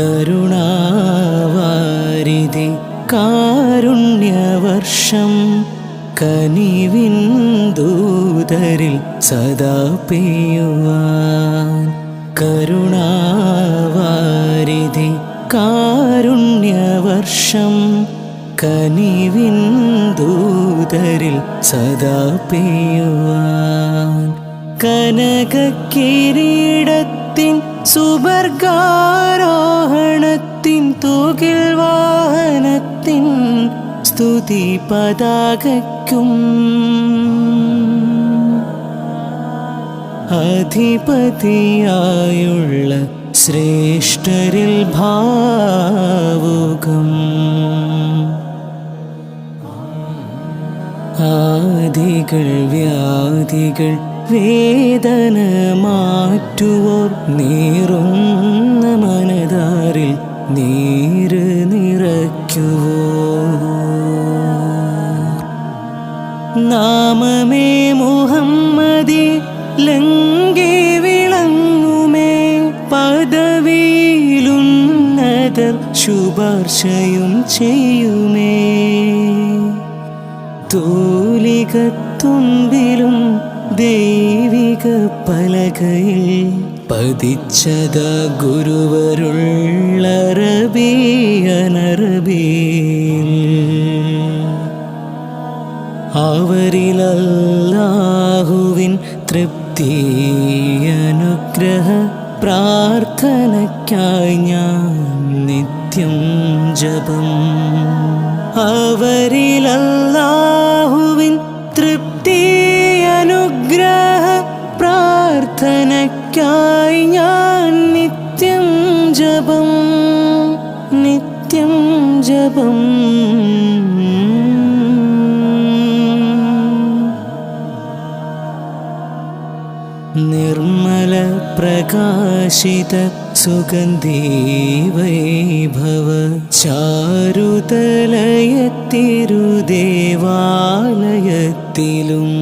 കരുണാവാരിധി കാരുണ്യവർഷം കനിവിൻ ദൂതരിൽ സദാ പെയ്യുവാൻ. കരുണാവാരിധി കാരുണ്യവർഷം കനിവിൻ ദൂതരിൽ സദാ പെയ്യുവാൻ. കനകക്കിരീടത്തിൻ സുവർഗാരോഹണത്തിൻ തൂകിൽ വാഹനത്തിൻ സ്തുതി പതാകയ്ക്കും. അധിപതിയായുള്ള ശ്രേഷ്ഠരിൽ ഭാവുകം. ആദികൾ വ്യാധികൾ വേദന മാറ്റുവോർ നീറുന്ന മനതാരിൽ നീര് നിറയ്ക്കുവോ? നാമമേ മുഹമ്മദി ലങ്കി വിളങ്ങുമേ. പദവിയിലുന്നതർ ശുപാർശയും ചെയ്യുമേ. തൂലികത്തുമ്പിലും ദൈവിക പലകയിൽ പതിച്ചത ഗുരുവരുള്ളറബിയനറബിയിൽ അവരിലല്ലാഹുവിൻ തൃപ്തി അനുഗ്രഹ പ്രാർത്ഥനയ്ക്കായി ഞാൻ നിത്യം ജപം. അവരിലല്ലാഹുവിൻ നിത്യം ജപം. നിർമ്മല പ്രകാശിത സുഗന്ധി വൈഭവ ചാരുതലയത്തിരുദേവാലയത്തിലും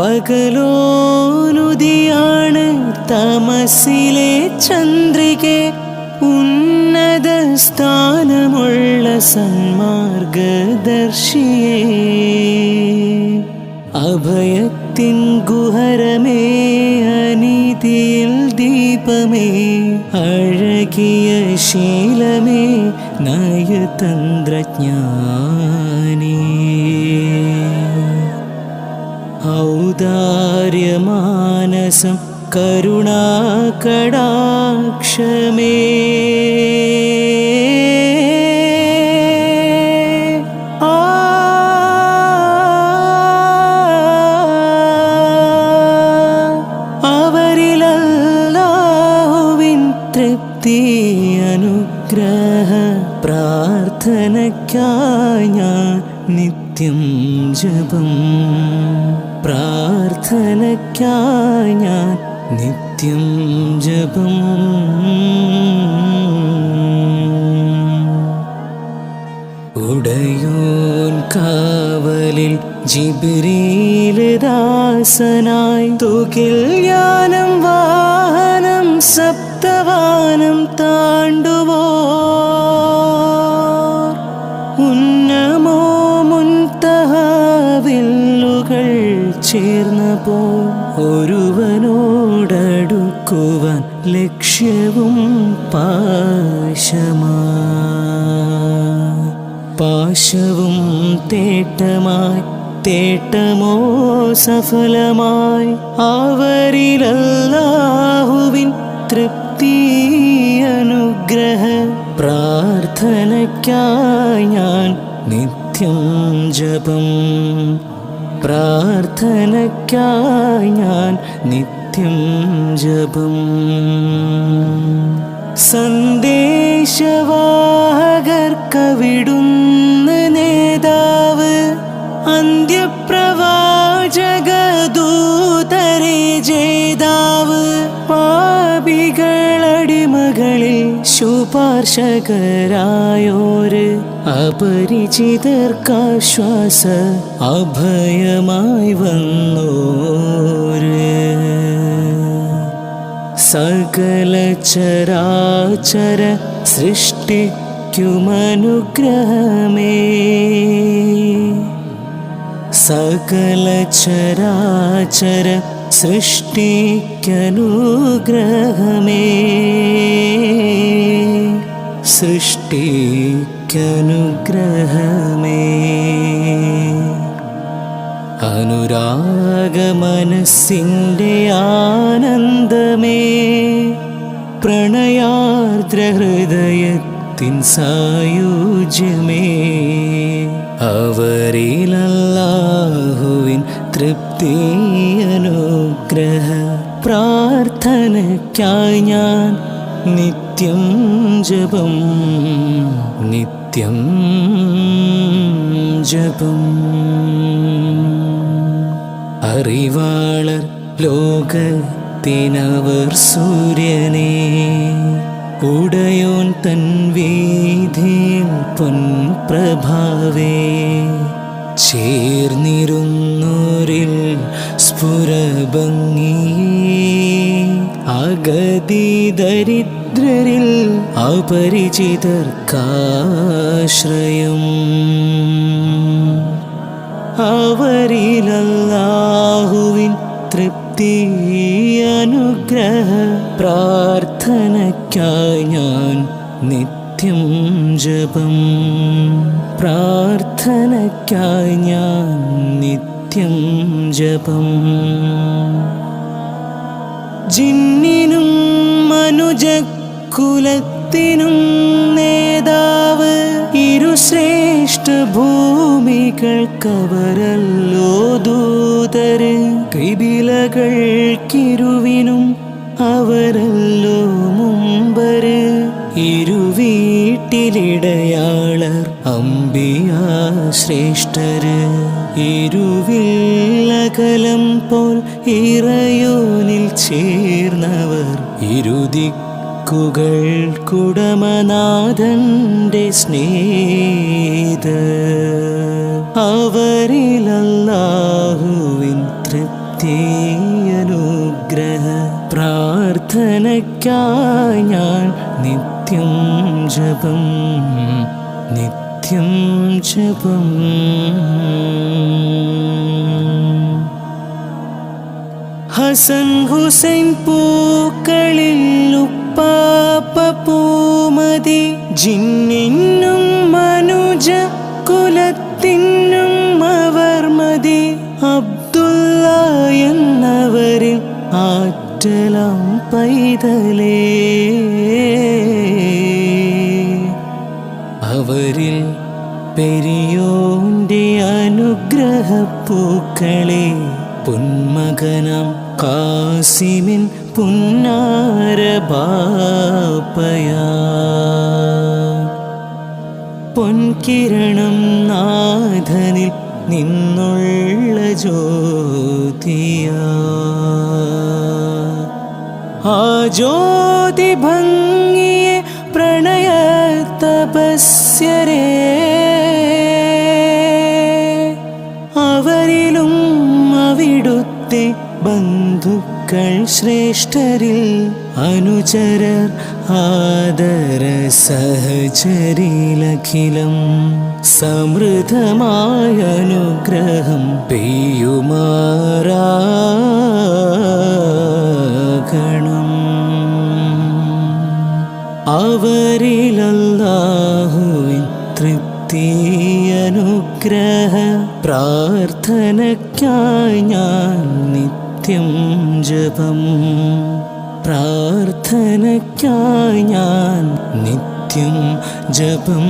പകലോനുദിയാണ് തമസിലെ ചന്ദ്രികെ. ഉന്നത സ്ഥാനമുള്ള സന്മാർഗദർശിയെ. അഭയത്തിൻ ഗുഹരമേ അനീതിയിൽ ദീപമേ അഴകിയ ശീലമേ നയതന്ത്രജ്ഞാനീ ഔദാര്യമാനസം കരുണാകടാക്ഷമേ. അനുഗ്രഹ ഞാൻ നിത്യം ജപം. പ്രാർത്ഥനയ്ക്കായി ഞാൻ നിത്യം ജപം. ഉടയോൻ കാവലിൽ ജിബിരീലദാസനായി ദാസനായി തുകിൽ യാനം വാഹനം സപ്തവാനം പോ ഒരുവനോടടുക്കുവാൻ ലക്ഷ്യവും പാശമാ. പാശവും തേട്ടമായി തേട്ടമോ സഫലമായി. അവരിലല്ലാഹുവിൻ തൃപ്തി അനുഗ്രഹ പ്രാർത്ഥനയ്ക്കായി ഞാൻ നിത്യം ജപം. പ്രാർത്ഥനയ്ക്കായി ഞാൻ നിത്യം ജപം. സന്ദേശവാഹകർക്കവിടുന്ന നേതാവ് അന്ത്യപ്രവാചകദൂതരെ ജേതാവ് പാപികളടിമകളിൽ ശുപാർശകരായോര്. അപരിചിതർക്കാശ്വാസ അഭയമായി വന്നോര്. സകല ചരാചര സൃഷ്ടിക്കുമനുഗ്രഹമേ. സകല ചരാചര സൃഷ്ടിക്കനുഗ്രഹമേ സൃഷ്ടിക്കനുഗ്രഹമേ അനുരാഗമനസ്സിന്റെ ആനന്ദമേ. പ്രണയാർദ്ര ഹൃദയത്തിൻ സായുജ്യമേ. അവരിലല്ലാഹുവിൻ തൃപ്തി അനുഗ്രഹ പ്രാർത്ഥനയ്ക്കായി ഞാൻ നിത്യം ജപം. നിത്യം ജപം. അറിവാളർ ലോകത്തിനവർ സൂര്യനെ ഉടയോൻ തൻ വീതിയിൽ പൊൻപ്രഭാവേ ചേർന്നിരുന്നോരിൽ സ്ഫുരഭംഗി അഗതി ദരിദ്രരിൽ അപരിചിതർക്കാശ്രയം. അവരിലല്ലാഹുവിൻ തൃപ്തി അനുഗ്രഹ പ്രാർത്ഥനയ്ക്കായി ഞാൻ നിത്യം ജപം. പ്രാർത്ഥനയ്ക്കായി ഞാൻ നിത്യം ജപം. ജിന്നിനും മനുജക്കുലത്തിനും നേതാവ് ഇരുശ്രേഷ്ഠ ഭൂമികൾക്കവരല്ലോ ദൂതര്. കൈബിലകൾക്കിരുവിനും അവരല്ലോ മുമ്പര്. ഇരുവീട്ടിലിടയാളർ അമ്പിയാ ശ്രേഷ്ഠര് ഇരുവില്ലകലം പോൽ ഇറയോനിൽ ചേർന്നവർ. ഇരുദിക്കുകൾ കുടമനാഥന്റെ സ്നേഹിത. അവരിലല്ലാഹുവിൻ തൃപ്തി അനുഗ്രഹ പ്രാർത്ഥനയ്ക്കായി ഞാൻ നിത്യം ജപം നിത്യം ജപം. ഹസൻ ഹുസൈൻ പൂക്കളിൽ ഉപ്പാപ്പ പൂമതി ജിന്നിന്നും മനുജ കുലത്തിന്നും അവർ മതി. അബ്ദുള്ള എന്നവരിൽ ആറ്റലം പൈതലേ. അവരിൽ പെരിയോന്റെ അനുഗ്രഹപ്പൂക്കളെ പൊന്മകനം കാസിമിൻ പുന്നാര ബാപ്പയാ. പൊൻകിരണം നാഥനിൽ നിന്നുള്ള ജ്യോതിയ. ആ ജ്യോതി ഭംഗിയെ പ്രണയ തപസ്യരേ ബന്ധുക്കൾ ശ്രേഷ്ഠരിൽ അനുചരർ ആദര സഹചരിലഖിലം സമൃദ്ധമായ അനുഗ്രഹം പെയ്യുമാറാകണം. അവരിലല്ലാഹുവിൻ തൃപ്തി അനുഗ്രഹ പ്രാർത്ഥനയ്ക്കായി ഞാൻ നിത്യം ജപം. പ്രാർത്ഥനയ്ക്കായി ഞാൻ നിത്യം ജപം.